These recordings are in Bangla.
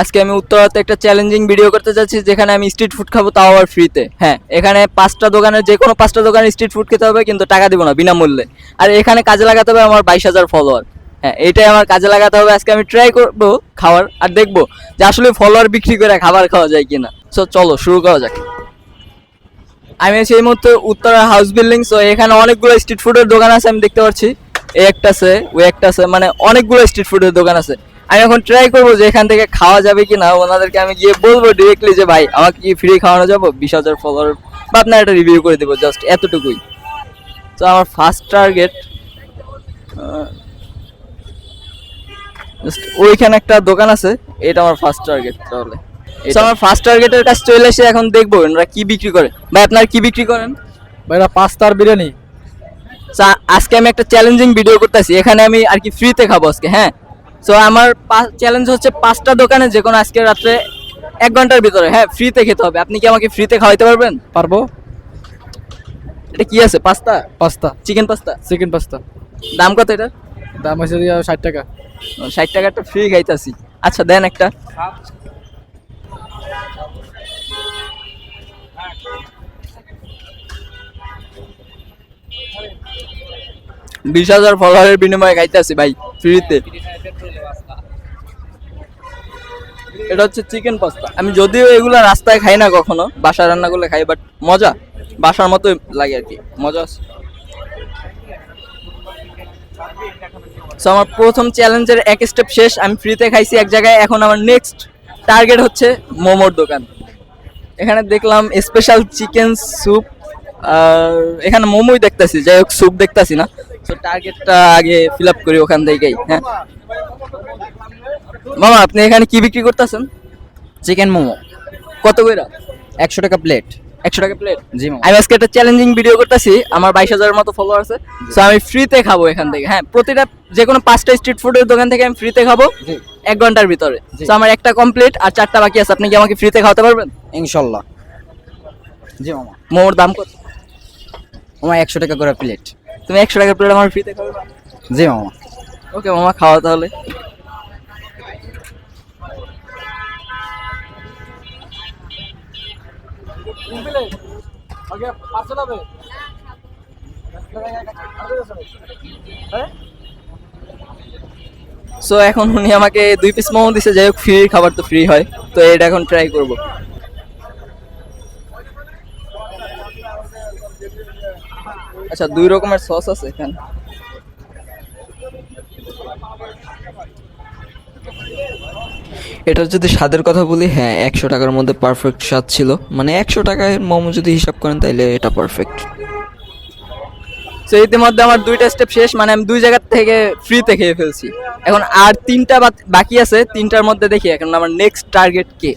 আজকে আমি উত্তরাতে একটা চ্যালেঞ্জিং ভিডিও করতে যাচ্ছি, যেখানে আমি স্ট্রিট ফুড খাব, তাও আবার ফ্রিতে হ্যাঁ এখানে পাঁচটা দোকানে যে কোনো পাঁচটা দোকানে স্ট্রিট ফুড খেতে হবে, কিন্তু টাকা দিব না, বিনামূল্যে। আর এখানে কাজে লাগাতে হবে আমার বাইশ হাজার ফলোয়ার হ্যাঁ এইটাই আমার কাজে লাগাতে হবে। আজকে আমি ট্রাই করব খাওয়ার, আর দেখব যে আসলে ফলোয়ার বিক্রি করে খাবার খাওয়া যায় কিনা। সো চলো, শুরু করা যাক। আমি এই মুহূর্তে উত্তরা হাউস বিল্ডিং সো এখানে অনেকগুলো স্ট্রিট ফুডের দোকান আছে, আমি দেখতে পাচ্ছি। এই একটা আছে ওই একটা আছে মানে অনেকগুলো স্ট্রিট ফুডের দোকান আছে। আমি এখন ট্রাই করব যে এখান থেকে খাওয়া যাবে কি না ওনাদেরকে আমি গিয়ে বলব ডিরেক্টলি যে ভাই আমাকে কি ফ্রি খাওয়ানো যাব? বিশ হাজার ফলোয়ার বা আপনার একটা রিভিউ করে দেবো জাস্ট এতটুকুই। তো আমার ফার্স্ট টার্গেট ওইখানে একটা দোকান আছে। এটা আমার ফার্স্ট টার্গেট তাহলে। আমার ফার্স্ট টার্গেটের কাছে চলে এসে এখন দেখব ওনারা কি বিক্রি করে। ভাই আপনার কি বিক্রি করেন? ভাইরা পাঁচটার বিরিয়ানি। আজকে আমি একটা চ্যালেঞ্জিং ভিডিও করতেছি। এখানে আমি আর কি ফ্রিতে খাব আজকে হ্যাঁ? সো আমার চ্যালেঞ্জ হচ্ছে পাঁচটা দোকানে যে কোনো আজকে রাত্রে এক ঘণ্টার ভিতরে। হ্যাঁ ফ্রিতে খেতে হবে। আপনি কি আমাকে ফ্রিতে খাওয়াইতে পারবেন? পারব। এটা কি আছে? Pasta? Pasta. Chicken pasta? Chicken pasta. দাম কত এটা দাম দিয়া ষাট টাকা। ষাট টাকাটা ফ্রি খাইতাছি। আচ্ছা দেন একটা। বিশ হাজার ফলোয়ারের বিনিময়ে খাইতেছি ভাই ফ্রিতে এটা হচ্ছে চিকেন পাস্তা। আমি যদিও এগুলা রাস্তায় খাই না কখনো বাসা রান্না করলে খাই বাট মজা। বাসার মতো লাগে আর কি, মজা আছে। সো আমার প্রথম চ্যালেঞ্জের এক স্টেপ শেষ, আমি ফ্রিতে খাইছি এক জায়গায়। এখন আমার নেক্সট টার্গেট হচ্ছে মোমোর দোকান। এখানে দেখলাম স্পেশাল চিকেন স্যুপ আর এখানে মোমোই দেখতাছি, যাই হোক স্যুপ দেখতাছি না। তো টার্গেটটা আগে ফিল আপ করি ওখান থেকেই হ্যাঁ। মামা আপনি এখানে কি বিক্রি করতেছেন? চিকেন মোমো। কত কইরা? একশো টাকা প্লেট একশো টাকা প্লেট জি মামা। আমি আজকে একটা চ্যালেঞ্জিং ভিডিও করতেছি আমার বাইশ হাজারের মতো ফলোয়ার আছে। তো আমি ফ্রিতে খাব এখান থেকে। হ্যাঁ প্রতিটা যে কোনো পাঁচটা স্ট্রিট ফুডের দোকান থেকে আমি ফ্রিতে খাব এক ঘণ্টার ভিতরে। তো আমার একটা কমপ্লিট আর চারটা বাকি আছে। আপনি কি আমাকে ফ্রিতে খাওয়াতে পারবেন? ইনশাল্লাহ। জি মামা। মোমোর দাম কত? মামা একশো টাকা করে প্লেট তুমি একশো টাকা প্লেট আমার ফ্রিতে খাবে? জি মামা। ওকে মামা খাওয়া তাহলে। সো এখন উনি আমাকে দুই পিস মোমো দিছে, যাই হোক ফ্রি খাবার তো ফ্রি হয়। তো এটা এখন ট্রাই করব। আচ্ছা দুই রকমের সস আছে এখানে। এটার যদি স্বাদের কথা বলি হ্যাঁ একশো টাকার মধ্যে পারফেক্ট স্বাদ ছিল। মানে একশো টাকায় মোমো যদি হিসাব করেন তাইলে এটা পারফেক্ট তো ইতিমধ্যে আমার দুইটা স্টেপ শেষ মানে আমি দুই জায়গা থেকে ফ্রিতে খেয়ে ফেলছি। এখন আর তিনটা বাকি আছে তিনটার মধ্যে দেখি এখন আমার নেক্সট টার্গেট কে।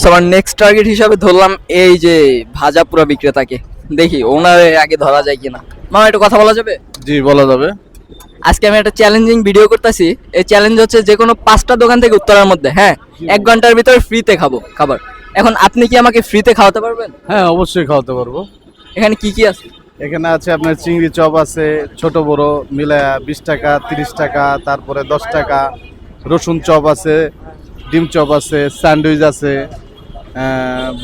সো আমার নেক্সট টার্গেট হিসাবে ধরলাম এই যে ভাজা পুরা বিক্রেতাকে। দেখি ওনারে আগে ধরা যায় কিনা। মামা একটু কথা বলা যাবে? জি বলা যাবে। আজকে আমি একটা চ্যালেঞ্জিং ভিডিও করতেছি। এই চ্যালেঞ্জ হচ্ছে যে কোনো পাঁচটা দোকান থেকে উত্তরার মধ্যে হ্যাঁ? এক ঘণ্টার ভিতরে ফ্রিতে খাব খাবার। এখন আপনি কি আমাকে ফ্রিতে খাওয়াতে পারবেন? হ্যাঁ অবশ্যই খাওয়াতে পারব। এখানে কি কি আছে? এখানে আছে আপনার চিংড়ি চপ আছে ছোট বড় মিলায়া বিশ টাকা তিরিশ টাকা তারপরে দশ টাকা। রসুন চপ আছে ডিম চপ আছে স্যান্ডউইচ আছে।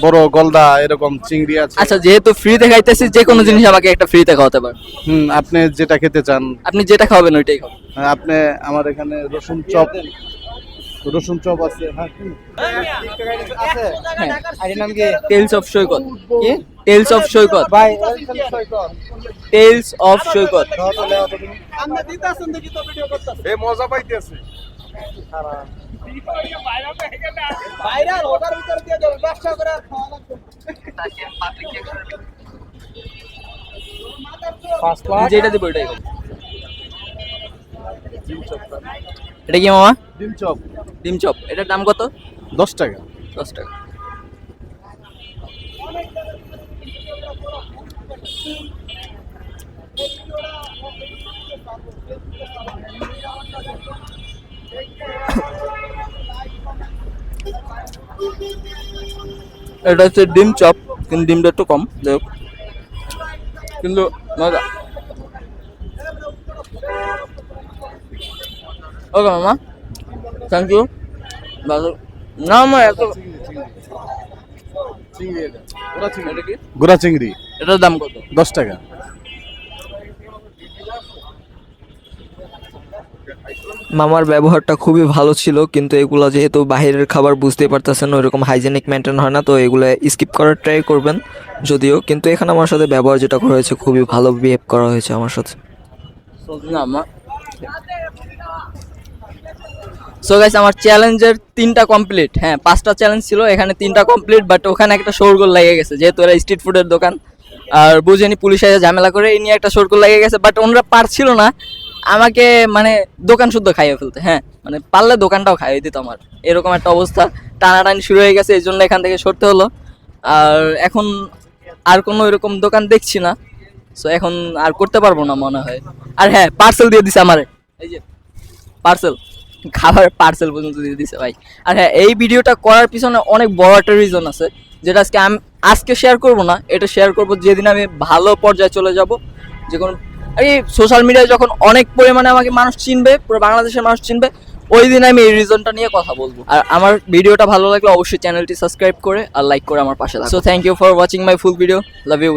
বড় গলদা এরকম চিংড়ি আছে। আচ্ছা যেহেতু ফ্রিতে খাইতেছি যে কোনো জিনিস আমাকে একটা ফ্রিতে খাওয়াতে পারেন। হুম আপনি যেটা খেতে চান। আপনি যেটা খাওয়াবেন ওইটাই খাব আহ, আপনি আমার এখানে রসুন চপ রসুন চপ আছে হ্যাঁ। কি? Tales of Saikat. কি? Tales of Saikat. Tales of Saikat. যেটা দিব ওইটাই এটা কি মামা? ডিম চপ। ডিম চপ। এটার দাম কত? দশ টাকা। দশ টাকা। এটা হচ্ছে ডিম চপ কিন্তু ডিমটা একটু কম যাই হোক। কিন্তু মজা। ওকে মামা থ্যাংক ইউ ভালো। না আমার এত? গোড়া চিংড়ি। এটার দাম কত? দশ টাকা। মামার ব্যবহারটা খুবই ভালো ছিল, কিন্তু এগুলো যেহেতু বাইরের খাবার বুঝতে পারতেছেন ওইরকম হাইজেনিক মেনটেন হয় না, তো এগুলো স্কিপ করার ট্রাই করবেন যদিও, কিন্তু এখানে আমার সাথে ব্যবহার যেটা করা হয়েছে খুবই ভালো বিহেভ করা হয়েছে আমার সাথে। সো গাইস আমার চ্যালেঞ্জের তিনটা কমপ্লিট হ্যাঁ পাঁচটা চ্যালেঞ্জ ছিল, এখানে তিনটা কমপ্লিট বাট ওখানে একটা শোরগোল লেগে গেছে, যেহেতু এরা স্ট্রিট ফুডের দোকান। আর বুঝেনি, পুলিশ এসে ঝামেলা করে, এই নিয়ে একটা শোরগোল লেগে গেছে বাট ওনারা পারছিল না। আমাকে মানে দোকান শুদ্ধ খাইয়ে ফেলতে হ্যাঁ মানে পারলে দোকানটাও খাইয়ে দিত আমার। এরকম একটা অবস্থা। টানাটানি শুরু হয়ে গেছে, এই জন্য এখান থেকে সরতে হলো। আর এখন আর কোনো এরকম দোকান দেখছি না। সো এখন আর করতে পারব না মনে হয়। আর হ্যাঁ পার্সেল দিয়ে দিছে আমার। এই যে পার্সেল খাবার পার্সেল পর্যন্ত দিয়ে দিছে ভাই। আর হ্যাঁ এই ভিডিওটা করার পিছনে অনেক বড় একটা রিজন আছে। যেটা আজকে আমি, আজকে শেয়ার করব না, এটা শেয়ার করব যেদিন আমি ভালো পর্যায়ে চলে যাব। যে কোনো এই সোশ্যাল মিডিয়ায় যখন অনেক পরিমাণে আমাকে মানুষ চিনবে, পুরো বাংলাদেশের মানুষ চিনবে, ওই দিন আমি এই রিজনটা নিয়ে কথা বলব। আর আমার ভিডিওটা ভালো লাগলে অবশ্যই চ্যানেলটি সাবস্ক্রাইব করে আর লাইক করে আমার পাশে থাকো। So thank you for watching my full video love you